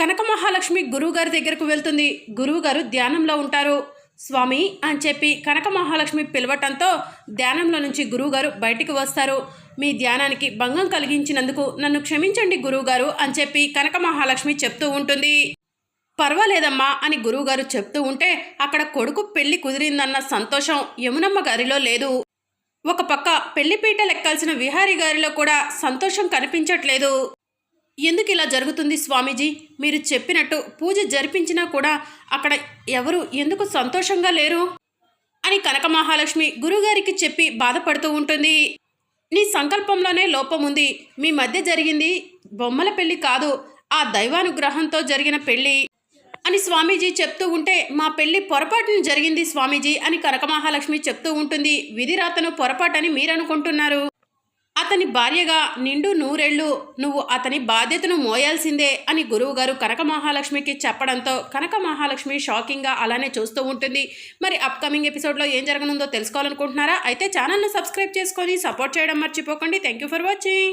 కనక మహాలక్ష్మి గురువుగారి దగ్గరకు వెళ్తుంది. గురువుగారు ధ్యానంలో ఉంటారు. స్వామి అని చెప్పి కనక మహాలక్ష్మి పిలవటంతో ధ్యానంలో నుంచి గురువుగారు బయటికి వస్తారు. మీ ధ్యానానికి భంగం కలిగించినందుకు నన్ను క్షమించండి గురువుగారు అని చెప్పి కనక మహాలక్ష్మి చెప్తూ ఉంటుంది. పర్వాలేదమ్మా అని గురువుగారు చెప్తూ ఉంటే అక్కడ కొడుకు పెళ్ళి కుదిరిందన్న సంతోషం యమునమ్మ గారిలో లేదు. ఒక పక్క పెళ్ళిపీట లెక్కాల్సిన విహారీ గారిలో కూడా సంతోషం కనిపించట్లేదు. ఎందుకు ఇలా జరుగుతుంది స్వామీజీ? మీరు చెప్పినట్టు పూజ జరిపించినా కూడా అక్కడ ఎవరు ఎందుకు సంతోషంగా లేరు? అని కనక మహాలక్ష్మి గురుగారికి చెప్పి బాధపడుతూ ఉంటుంది. నీ సంకల్పంలోనే లోపం ఉంది. మీ మధ్య జరిగింది బొమ్మల పెళ్ళి కాదు ఆ దైవానుగ్రహంతో జరిగిన పెళ్ళి అని స్వామీజీ చెప్తూ ఉంటే మా పెళ్ళి పొరపాటున జరిగింది స్వామీజీ అని కనక మహాలక్ష్మి చెప్తూ ఉంటుంది. విధిరాతను పొరపాటని మీరనుకుంటున్నారు. అతని భార్యగా నిండు నూరేళ్ళు నువ్వు అతని బాధ్యతను మోయాల్సిందే అని గురువుగారు కనక మహాలక్ష్మికి చెప్పడంతో కనక మహాలక్ష్మి షాకింగ్గా అలానే చూస్తూ ఉంటుంది. మరి అప్కమింగ్ ఎపిసోడ్లో ఏం జరగనుందో తెలుసుకోవాలనుకుంటున్నారా? అయితే ఛానల్ను సబ్స్క్రైబ్ చేసుకొని సపోర్ట్ చేయడం మర్చిపోకండి. Thank you for watching